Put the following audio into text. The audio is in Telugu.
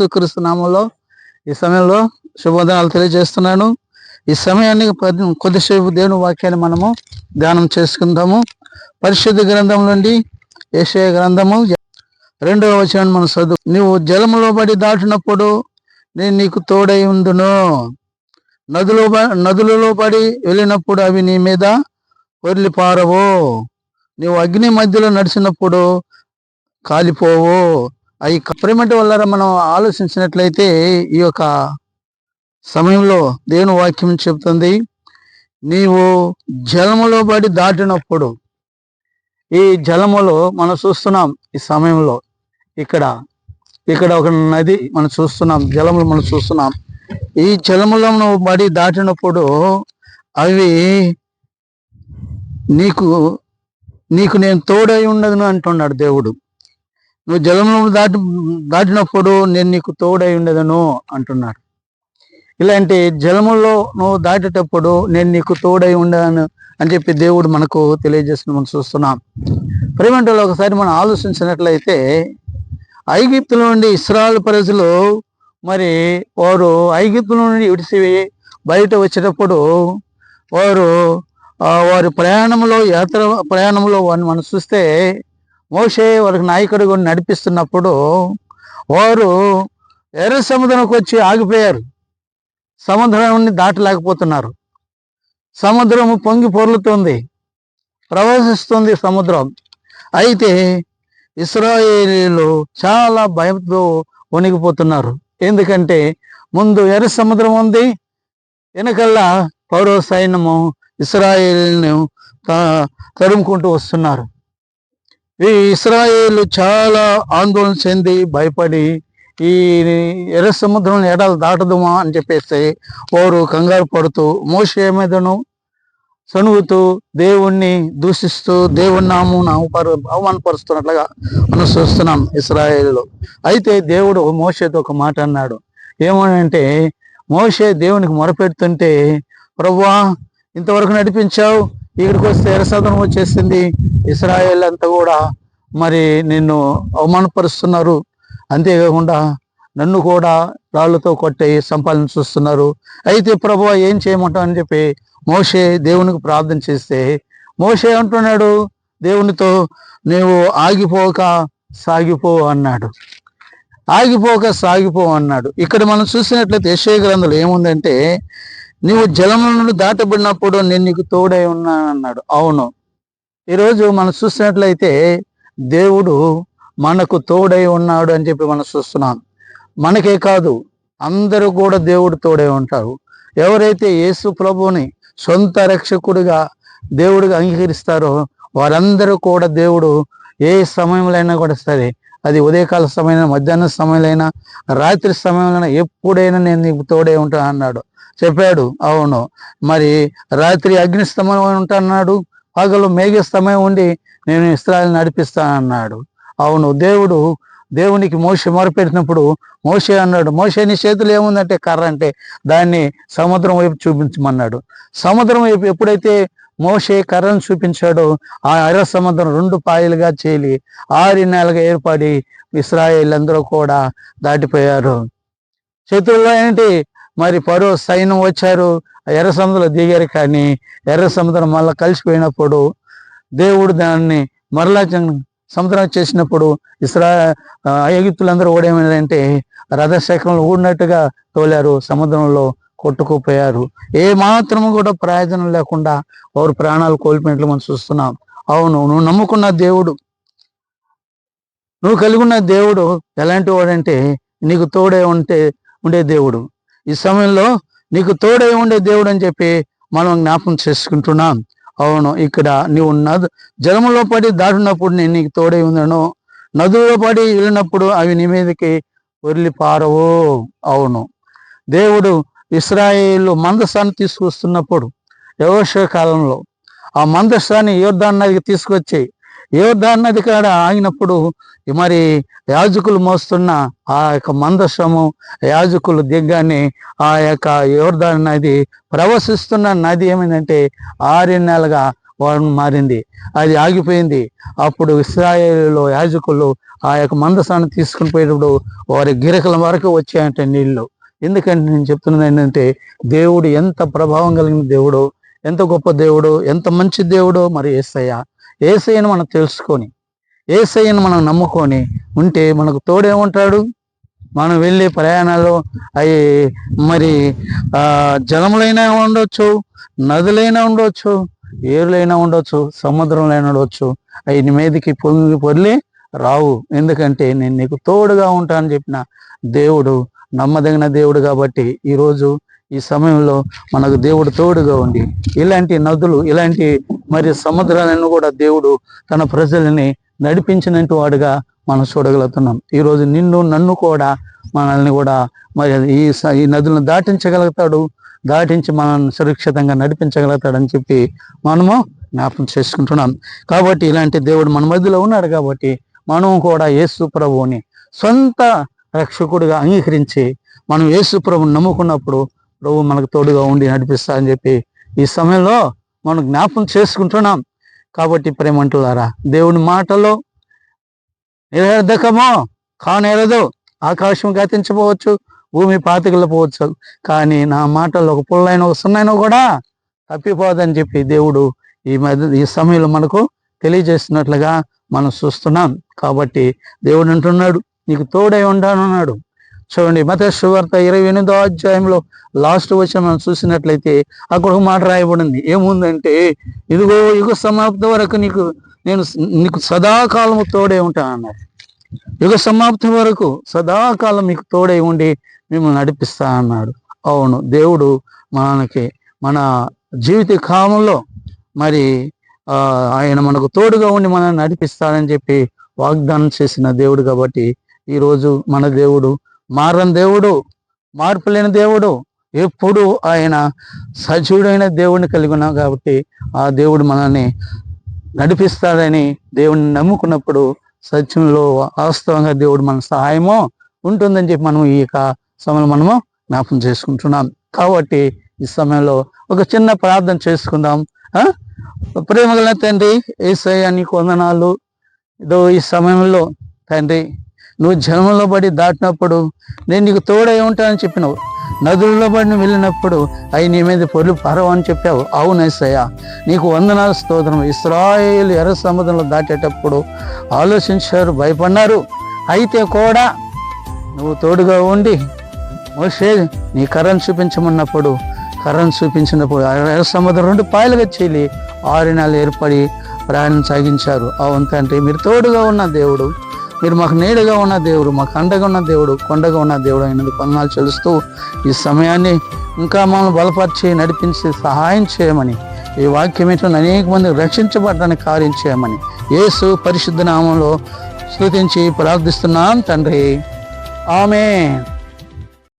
యేసు క్రీస్తు నామంలో ఈ సమయంలో శుభోదనాలు తెలియజేస్తున్నాను. ఈ సమయాన్ని కొద్దిసేపు దేవుని వాక్యాన్ని మనము ధ్యానం చేసుకుందాము. పరిశుద్ధ గ్రంథం నుండి ఏషయ గ్రంథము రెండవ వచనం మనం చదువు నువ్వు జలములో పడి దాటినప్పుడు నేను నీకు తోడై ఉందును నదులో నదులలో పడి వెళ్ళినప్పుడు అవి నీ మీద వదిలి పారవు నీవు అగ్ని మధ్యలో నడిచినప్పుడు కాలిపోవు. అవి కప్రిమెంట్ వల్ల మనం ఆలోచించినట్లయితే ఈ యొక్క సమయంలో దేవుని వాక్యం చెప్తుంది నీవు జలములో పడి దాటినప్పుడు ఈ జలములో మనం చూస్తున్నాం ఈ సమయంలో ఇక్కడ ఇక్కడ ఒక నది మనం చూస్తున్నాం జలములు మనం చూస్తున్నాం ఈ జలములో నువ్వు పడి దాటినప్పుడు అవి నీకు నీకు నేను తోడై ఉండదును అంటున్నాడు దేవుడు. నువ్వు జలములో దాటి దాటినప్పుడు నేను నీకు తోడై ఉండదను అంటున్నాడు. ఇలాంటి జలములో నువ్వు దాటేటప్పుడు నేను నీకు తోడై ఉండను అని చెప్పి దేవుడు మనకు తెలియజేస్తున్న మనం చూస్తున్నాం. ప్రేమంటలో ఒకసారి మనం ఆలోచించినట్లయితే ఐగిప్తుల నుండి ఇస్రాయల్ ప్రజలు మరి వారు ఐగిప్తుల నుండి విడిసి బయట వచ్చేటప్పుడు వారు వారి ప్రయాణంలో యాత్ర ప్రయాణంలో వారిని మనం చూస్తే మోషే వారికి నాయకుడిగా నడిపిస్తున్నప్పుడు వారు ఎర్ర సముద్రంకి వచ్చి ఆగిపోయారు. సముద్రాన్ని దాటలేకపోతున్నారు. సముద్రము పొంగి పొర్లుతుంది. ప్రవహిస్తుంది సముద్రం. అయితే ఇస్రాయేలీలు చాలా భయంతో వణిగిపోతున్నారు. ఎందుకంటే ముందు ఎర్ర సముద్రం ఉంది. వెనకల్లా పౌరవ సైన్యము ఇస్రాయేల్ను తరుముకుంటూ వస్తున్నారు. ఈ ఇస్రాయేల్ చాలా ఆందోళన చెంది భయపడి ఈ ఎర్ర సముద్రం ఎడాలు దాటదుమా అని చెప్పేసి వారు కంగారు పడుతూ మోసే మీదను సణుగుతూ దేవుణ్ణి దూషిస్తూ దేవుని నామం అవమానపరుస్తున్నట్లుగా మనం చూస్తున్నాం ఇస్రాయేల్లో. అయితే దేవుడు మోసేతో ఒక మాట అన్నాడు. ఏమనంటే మోసే దేవునికి మొరపెడుతుంటే ప్రవ్వా ఇంతవరకు నడిపించావు? ఇక్కడికి వస్తే ఎరసదనం వచ్చేసింది. ఇస్రాయేల్ అంతా కూడా మరి నిన్ను అవమానపరుస్తున్నారు. అంతేకాకుండా నన్ను కూడా రాళ్ళతో కొట్టి సంపాదన చూస్తున్నారు. అయితే ప్రభు ఏం చేయమంటావు అని చెప్పి మోషే దేవునికి ప్రార్థన చేస్తే మోషే అంటున్నాడు దేవునితో నీవు ఆగిపోక సాగిపో అన్నాడు. ఆగిపోక సాగిపో అన్నాడు. ఇక్కడ మనం చూసినట్లయితే యశ్వ గ్రంథంలో ఏముందంటే నీవు జలముల నుండి దాటబడినప్పుడు నేను నీకు తోడై ఉన్నాను అన్నాడు అవును. ఈరోజు మనం చూసినట్లయితే దేవుడు మనకు తోడై ఉన్నాడు అని చెప్పి మనం చూస్తున్నాం. మనకే కాదు అందరూ కూడా దేవుడు తోడై ఉంటారు. ఎవరైతే యేసు ప్రభువుని సొంత రక్షకుడిగా దేవుడిగా అంగీకరిస్తారో వారందరూ కూడా దేవుడు ఏ సమయంలో కూడా సరే అది ఉదయకాల సమయమైనా మధ్యాహ్న సమయంలో రాత్రి సమయంలో ఎప్పుడైనా నేను నీకు తోడే ఉంటాను అన్నాడు చెప్పాడు. అవును. మరి రాత్రి అగ్ని స్తంభం ఉంటా అన్నాడు పగలు మేఘ ఉండి నేను ఇస్రాయల్ నడిపిస్తానన్నాడు. అవును. దేవుడు దేవునికి మోస మొరపెట్టినప్పుడు మోసే అన్నాడు మోసే నీ చేతులు ఏముందంటే కర్ర అంటే దాన్ని సముద్రం వైపు చూపించమన్నాడు. సముద్రం వైపు ఎప్పుడైతే మోసే కర్రను చూపించాడో ఆ ఎర్ర సముద్రం రెండు పాయలుగా చేలి ఆరు నెలలుగా ఏర్పడి ఇస్రాయేల్ అందరూ కూడా దాటిపోయారు. చేతుల్లో ఏంటి? మరి పరో సైన్యం వచ్చారు ఆ ఎర్ర సముద్రం దిగారు కానీ ఎర్ర సముద్రం మళ్ళా కలిసిపోయినప్పుడు దేవుడు దాన్ని మరలా సముద్రం చేసినప్పుడు ఇస్రా అయోగితులందరూ ఓడేమైందంటే కూడా ఊడినట్టుగా తోలారు సముద్రంలో కొట్టుకుపోయారు. ఏ మాత్రము కూడా ప్రయోజనం లేకుండా వారు ప్రాణాలు కోల్పోయినట్లు మనం చూస్తున్నాం. అవును నువ్వు నమ్ముకున్న దేవుడు. నువ్వు కలిగి ఉన్న దేవుడు ఎలాంటి వాడంటే నీకు తోడే ఉంటే ఉండే దేవుడు. ఈ సమయంలో నీకు తోడై ఉండే దేవుడు అని చెప్పి మనం జ్ఞాపకం చేసుకుంటున్నాం. అవును ఇక్కడ నీవు నదు జలములో పడి దాటినప్పుడు నేను నీకు తోడై ఉన్నాను. నదుల్లో పడి వెళ్ళినప్పుడు అవి నీ మీదకి వదిలి పారవు అవును దేవుడు ఇస్రాయేలు మందస్థాన్ని తీసుకొస్తున్నప్పుడు యవశ కాలంలో ఆ మందస్థాన్ని యోర్ధాన్ నదికి తీసుకొచ్చి యోర్ధాన్ నది కాడ ఆగినప్పుడు మరి యాజకులు మోస్తున్న ఆ యొక్క మందసము యాజకులు దిగ్గానే ఆ యొక్క యోర్ధాన్ నది ప్రవశిస్తున్న నది ఏమైందంటే ఆరు నెలలుగా వారు మారింది. అది ఆగిపోయింది. అప్పుడు ఇస్రాయేల్లో యాజకులు ఆ యొక్క మందసాన్ని తీసుకుని పోయేటప్పుడు వారి గిరకల వరకు వచ్చాయంటే నీళ్ళు. ఎందుకంటే నేను చెప్తున్నది ఏంటంటే దేవుడు ఎంత ప్రభావం కలిగిన దేవుడు ఎంత గొప్ప దేవుడు ఎంత మంచి దేవుడు మరి ఏసయ్య. ఏసయ్యను మనం తెలుసుకొని ఏసయ్యను మనం నమ్ముకొని ఉంటే మనకు తోడేముంటాడు? మనం వెళ్ళే ప్రయాణాలు అవి మరి ఆ జలములైనా ఉండొచ్చు నదులైనా ఉండొచ్చు ఏరులైనా ఉండొచ్చు సముద్రంలైనా ఉండొచ్చు అవి నీ మీదకి పొంగి పొర్లి రావు. ఎందుకంటే నేను నీకు తోడుగా ఉంటానని చెప్పిన దేవుడు నమ్మదగిన దేవుడు కాబట్టి ఈరోజు ఈ సమయంలో మనకు దేవుడు తోడుగా ఉండి ఇలాంటి నదులు ఇలాంటి మరి సముద్రాలను కూడా దేవుడు తన ప్రజలని నడిపించినట్టు వాడుగా మనం చూడగలుగుతున్నాం. ఈరోజు నిన్ను నన్ను కూడా మనల్ని కూడా మరి ఈ స- ఈ నదులను దాటించగలుగుతాడు. దాటించి మనల్ని సురక్షితంగా నడిపించగలుగుతాడని చెప్పి మనము జ్ఞాపకం చేసుకుంటున్నాం. కాబట్టి ఇలాంటి దేవుడు మన మధ్యలో ఉన్నాడు కాబట్టి మనం కూడా యేసు ప్రభువుని సొంత రక్షకుడిగా అంగీకరించి మనం యేసు ప్రభుని నమ్ముకున్నప్పుడు ప్రభు మనకు తోడుగా ఉండి నడిపిస్తా అని చెప్పి ఈ సమయంలో మనం జ్ఞాపకం చేసుకుంటున్నాం. కాబట్టి ప్రేమంటులారా దేవుని మాటలో నిరర్ధకమో కానేరదు. ఆకాశం గతించపోవచ్చు భూమి పాతికలపోవచ్చు. కానీ నా మాటల్లో ఒక పుల్లైన ఒక సున్నైన కూడా తప్పిపోదని చెప్పి దేవుడు ఈ మధ్య ఈ సమయంలో మనకు తెలియజేస్తున్నట్లుగా మనం చూస్తున్నాం. కాబట్టి దేవుడు అంటున్నాడు నీకు తోడై ఉంటానన్నాడు చూడండి మత సువార్త ఇరవై ఎనిమిదో అధ్యాయంలో లాస్ట్ వచ్చి మనం చూసినట్లయితే అక్కడ ఒక మాట రాయబడింది. ఏముందంటే ఇదిగో యుగ సమాప్తి వరకు నీకు నేను నీకు సదాకాలము తోడే ఉంటాను అన్నాడు. యుగ సమాప్తి వరకు సదాకాలం మీకు తోడై ఉండి మిమ్మల్ని నడిపిస్తా అన్నాడు. అవును దేవుడు మనకి మన జీవిత కాలంలో మరి ఆ, ఆయన మనకు తోడుగా ఉండి మనల్ని నడిపిస్తాడని చెప్పి వాగ్దానం చేసిన దేవుడు కాబట్టి ఈరోజు మన దేవుడు మారని దేవుడు మార్పు లేని దేవుడు ఎప్పుడు ఆయన సజీవుడైన దేవుడిని కలిగి ఉన్నాం కాబట్టి ఆ దేవుడు మనల్ని నడిపిస్తాడని దేవుడిని నమ్ముకున్నప్పుడు సత్యంలో వాస్తవంగా దేవుడు మన సహాయమో ఉంటుందని చెప్పి మనం ఈ యొక్క సమయంలో మనము జ్ఞాపకం చేసుకుంటున్నాం. కాబట్టి ఈ సమయంలో ఒక చిన్న ప్రార్థన చేసుకుందాం. ఆ? ప్రేమగల తండ్రి ఏసయ్య నీకు వందనాలు. ఇదో ఈ సమయంలో తండ్రి నువ్వు జన్మలో పడి దాటినప్పుడు నేను నీకు తోడై ఉంటానని చెప్పినావు. నదుల్లో పడిన వెళ్ళినప్పుడు అవి నీ మీద పొరులు పరవని చెప్పావు. అవును ఏసయ్య నీకు వందనాలు స్తోత్రం ఇస్రాయేల్ ఎర్ర సముద్రంలో దాటేటప్పుడు ఆలోచించారు భయపడినారు. అయితే కూడా నువ్వు తోడుగా ఉండి మోసే నీ కర్రను చూపించమన్నప్పుడు కర్రను చూపించినప్పుడు ఎర్ర సముద్రం రెండు పాయలుగా చీలి ఆరు నెలలు ఏర్పడి ప్రయాణం సాగించారు. అవును తండ్రి మీరు తోడుగా ఉన్న దేవుడు. మీరు మాకు నీడగా ఉన్న దేవుడు మాకు అండగా ఉన్న దేవుడు కొండగా ఉన్న దేవుడు అయినది కొన్నాళ్ళు చెలుస్తూ ఈ సమయాన్ని ఇంకా మమ్మల్ని బలపరిచి నడిపించి సహాయం చేయమని ఈ వాక్యం ఏంటో అనేక మంది రక్షించబడడానికి కార్యం చేయమని యేసు పరిశుద్ధ నామంలో స్థుతించి ప్రార్థిస్తున్నాం తండ్రి. ఆమె